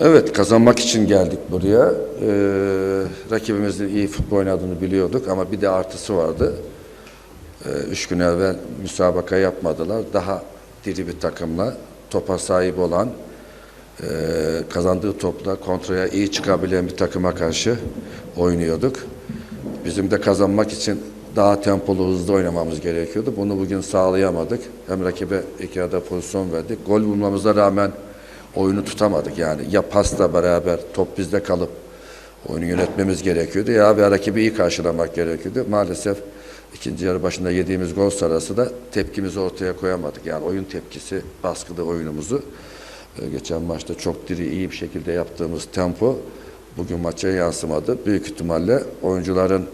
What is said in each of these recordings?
Evet, kazanmak için geldik buraya. Ee, rakibimizin iyi futbol oynadığını biliyorduk ama bir de artısı vardı. Ee, üç gün evvel müsabaka yapmadılar. Daha diri bir takımla, topa sahip olan, e, kazandığı topla kontraya iyi çıkabilen bir takıma karşı oynuyorduk. Bizim de kazanmak için daha tempolu, hızlı oynamamız gerekiyordu. Bunu bugün sağlayamadık. Hem rakibe iki arada pozisyon verdik. Gol bulmamıza rağmen oyunu tutamadık. Yani ya pasla beraber top bizde kalıp oyunu yönetmemiz gerekiyordu ya bir rakibi iyi karşılamak gerekiyordu. Maalesef ikinci yarı başında yediğimiz gol sırası da tepkimizi ortaya koyamadık. Yani oyun tepkisi baskıda oyunumuzu. Ee, Geçen maçta çok diri iyi bir şekilde yaptığımız tempo bugün maça yansımadı. Büyük ihtimalle oyuncuların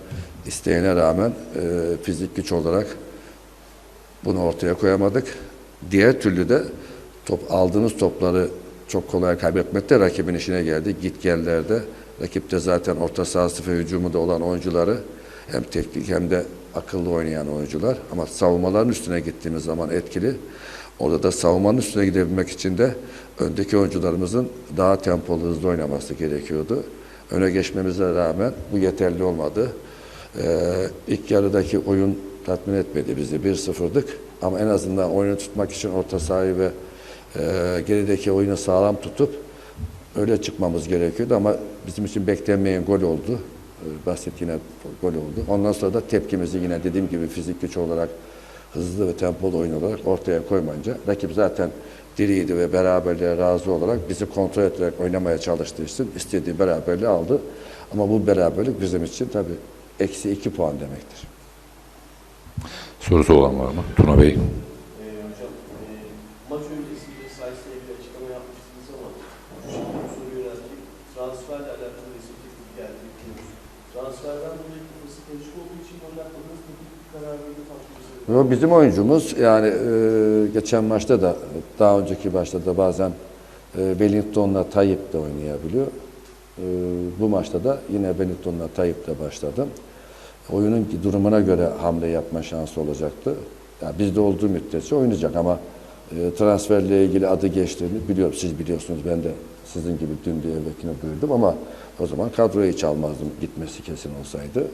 isteğine rağmen e, fizik güç olarak bunu ortaya koyamadık. Diğer türlü de top aldığınız topları çok kolay kaybetmek de rakibin işine geldi. Git gellerde rakip de zaten orta sahası ve hücumu da olan oyuncuları hem teknik hem de akıllı oynayan oyuncular ama savunmaların üstüne gittiğimiz zaman etkili. Orada da savunmanın üstüne gidebilmek için de öndeki oyuncularımızın daha tempolu hızlı oynaması gerekiyordu. Öne geçmemize rağmen bu yeterli olmadı. Ee, ilk yarıdaki oyun tatmin etmedi bizi. 1-0'dık ama en azından oyunu tutmak için orta sahayı ve gerideki oyunu sağlam tutup öyle çıkmamız gerekiyordu ama bizim için beklenmeyen gol oldu. Ee, basit yine gol oldu. Ondan sonra da tepkimizi yine dediğim gibi fizik güç olarak hızlı ve tempolu oyun olarak ortaya koymayınca rakip zaten diriydi ve beraberliğe razı olarak bizi kontrol ederek oynamaya çalıştığı için istediği beraberliği aldı. Ama bu beraberlik bizim için tabii eksi iki puan demektir. Sorusu olan var mı? Tuna Bey. Ee, hocam, e, maç öncesinde sayısıyla bir açıklama yapmıştınız ama şekilde bir soru yönelteyim. Transferle alakalı teklifi geldi. Transferden dolayı kafası karışık olduğu için oynatmadığınız teknik karar verdi Bizim oyuncumuz yani e, geçen maçta da daha önceki maçta da bazen e, Wellington'la Tayyip de oynayabiliyor. E, bu maçta da yine Wellington'la Tayyip de başladım. Oyunun durumuna göre hamle yapma şansı olacaktı. Yani bizde olduğu müddetçe oynayacak ama transferle ilgili adı geçtiğini biliyorum. Siz biliyorsunuz ben de sizin gibi dün diye evvelkine duyurdum ama o zaman kadroya hiç almazdım gitmesi kesin olsaydı.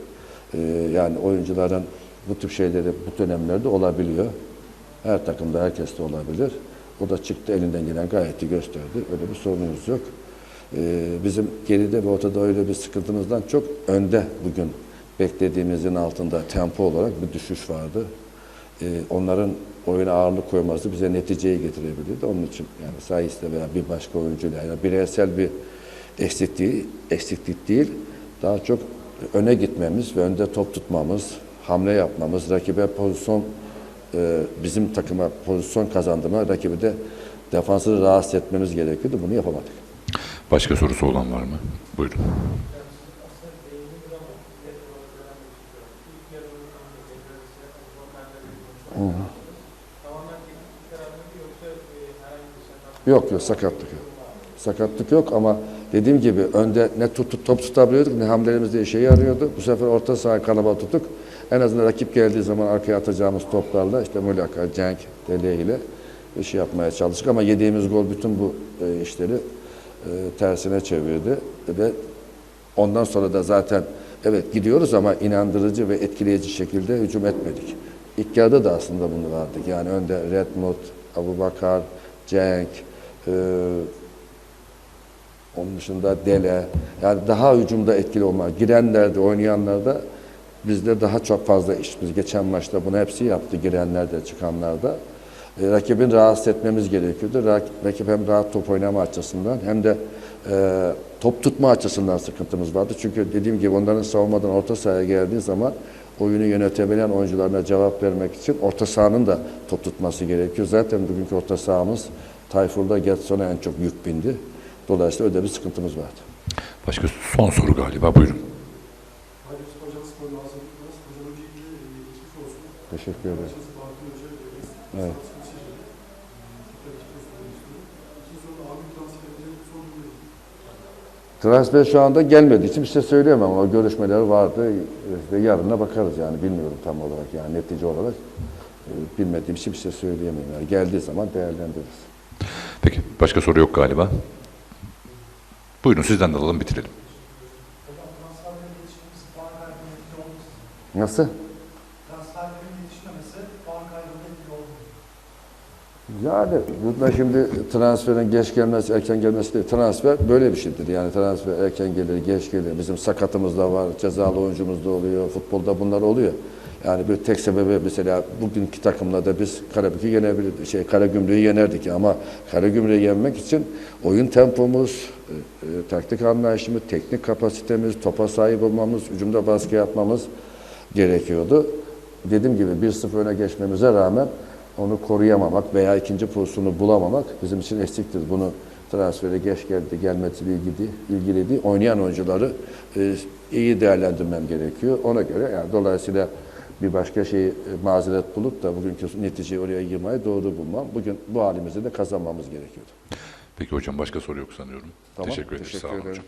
E, yani oyuncuların bu tip şeyleri bu dönemlerde olabiliyor. Her takımda herkes de olabilir. O da çıktı elinden gelen gayet iyi gösterdi. Öyle bir sorunumuz yok. Ee, bizim geride ve ortada öyle bir sıkıntımızdan çok önde bugün beklediğimizin altında tempo olarak bir düşüş vardı. Ee, onların oyuna ağırlık koyması bize neticeyi getirebilirdi. Onun için yani sayesinde veya bir başka oyuncuyla yani bireysel bir eksikliği, eksiklik değil, daha çok öne gitmemiz ve önde top tutmamız, hamle yapmamız, rakibe pozisyon e, bizim takıma pozisyon kazandırma, rakibi de defansını rahatsız etmemiz gerekiyordu. Bunu yapamadık. Başka sorusu olan var mı? Buyurun. Yok yok sakatlık yok. Sakatlık yok ama dediğim gibi önde ne tut, top tutabiliyorduk ne hamlelerimizde işe yarıyordu. Bu sefer orta saha kalabalık tuttuk. En azından rakip geldiği zaman arkaya atacağımız toplarla işte Mulaka, Cenk, Dele ile işi yapmaya çalıştık ama yediğimiz gol bütün bu e, işleri e, tersine çevirdi ve ondan sonra da zaten evet gidiyoruz ama inandırıcı ve etkileyici şekilde hücum etmedik. İlk yarıda da aslında bunu verdik. Yani önde Redmond, Abubakar, Cenk, e, onun dışında Dele, yani daha hücumda etkili olmak. Girenlerde, oynayanlarda bizde daha çok fazla iş. Biz geçen maçta bunu hepsi yaptı, girenlerde, çıkanlarda. E, rakibin rahatsız etmemiz gerekiyordu. Rak- Rakip hem rahat top oynama açısından hem de e, top tutma açısından sıkıntımız vardı. Çünkü dediğim gibi onların savunmadan orta sahaya geldiği zaman oyunu yönetebilen oyuncularına cevap vermek için orta sahanın da top tutması gerekiyor. Zaten bugünkü orta sahamız Tayfur'da Getson'a en çok yük bindi. Dolayısıyla öyle bir sıkıntımız vardı. Başka son soru galiba. Buyurun. Hayır, Hocam Spor'un Transfer şu anda gelmediği için bir şey söyleyemem ama görüşmeler vardı ve yarına bakarız yani bilmiyorum tam olarak yani netice olarak e, bilmediğim için bir şey söyleyemem. Yani geldiği zaman değerlendiririz. Peki. Başka soru yok galiba. Buyurun sizden de alalım bitirelim. Hocam transferlerin yetişmemesi puan kaybına etkili oldu mu? Nasıl? Transferlerin yetişmemesi puan kaybına etkili oldu mu? Yani burada şimdi transferin geç gelmesi, erken gelmesi değil. Transfer böyle bir şeydir. Yani transfer erken gelir, geç gelir. Bizim sakatımız da var, cezalı oyuncumuz da oluyor, futbolda bunlar oluyor. Yani bir tek sebebi mesela bugünkü takımla da biz Karabük'ü yenebilirdik, şey Karagümrük'ü yenerdik ama Karagümrük'ü yenmek için oyun tempomuz, e, e, taktik anlayışımız, teknik kapasitemiz, topa sahip olmamız, hücumda baskı yapmamız gerekiyordu. Dediğim gibi 1-0 öne geçmemize rağmen onu koruyamamak veya ikinci pozisyonu bulamamak bizim için eksiktir. Bunu transfere geç geldi, gelmesi ilgili, ilgili değil. Oynayan oyuncuları e, iyi değerlendirmem gerekiyor. Ona göre yani dolayısıyla bir başka şeyi e, mazeret bulup da bugünkü neticeyi oraya yığmayı doğru bulmam. Bugün bu halimizde de kazanmamız gerekiyordu. Peki hocam başka soru yok sanıyorum. Tamam, teşekkür ederiz. teşekkür Sağ olun hocam.